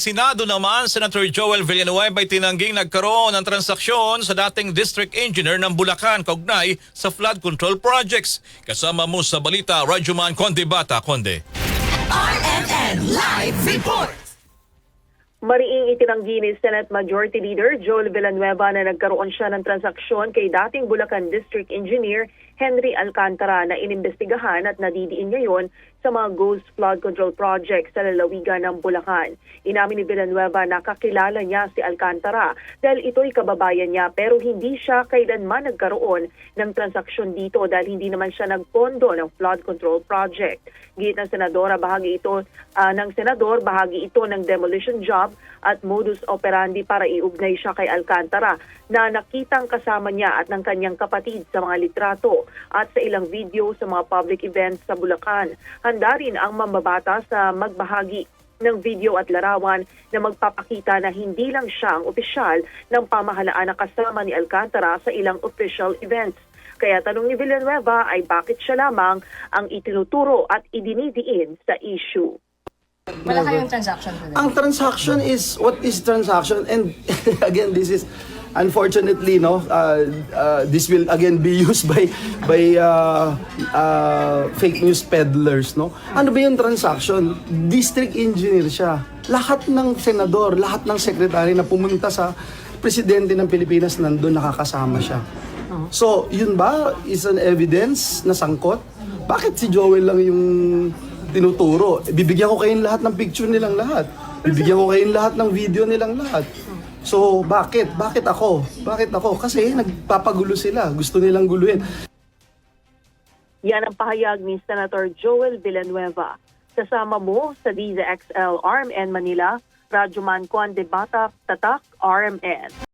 Senado naman, Senator Joel Villanueva ay tinangging nagkaroon ng transaksyon sa dating district engineer ng Bulacan kaugnay sa flood control projects. Kasama mo sa balita, Rajuman Conde Bata Conde. RMN Live Report. Mariing itinanggi ni Senate Majority Leader Joel Villanueva na nagkaroon siya ng transaksyon kay dating Bulacan District Engineer Henry Alcantara na inimbestigahan at nadidiin ngayon sa mga ghost flood control projects sa lalawigan ng Bulacan. Inamin ni Villanueva na kakilala niya si Alcantara dahil ito'y kababayan niya pero hindi siya kailanman nagkaroon ng transaksyon dito dahil hindi naman siya nagpondo ng flood control project. Git ng senadora bahagi ito ah, ng senador bahagi ito ng demolition job at modus operandi para iugnay siya kay Alcantara na nakitang kasama niya at ng kanyang kapatid sa mga litrato at sa ilang video sa mga public events sa Bulacan. Handa rin ang mambabata sa magbahagi ng video at larawan na magpapakita na hindi lang siya ang opisyal ng pamahalaan na kasama ni Alcantara sa ilang official events. Kaya tanong ni Villanueva ay bakit siya lamang ang itinuturo at idinidiin sa issue. Wala kayong transaction. Ang transaction is what is transaction and again this is unfortunately no uh, uh, this will again be used by by uh, uh, fake news peddlers no? Ano ba yung transaction? District engineer siya. Lahat ng senador lahat ng secretary na pumunta sa presidente ng Pilipinas nandun nakakasama siya. So yun ba? Is an evidence na sangkot? Bakit si Joel lang yung tinuturo. Bibigyan ko kayong lahat ng picture nilang lahat. Bibigyan ko kayong lahat ng video nilang lahat. So, bakit? Bakit ako? Bakit ako? Kasi nagpapagulo sila. Gusto nilang guluhin. Yan ang pahayag ni Senator Joel Villanueva. Kasama mo sa DZXL RMN Manila, Radyo Man Juan de Bata, Tatak, RMN.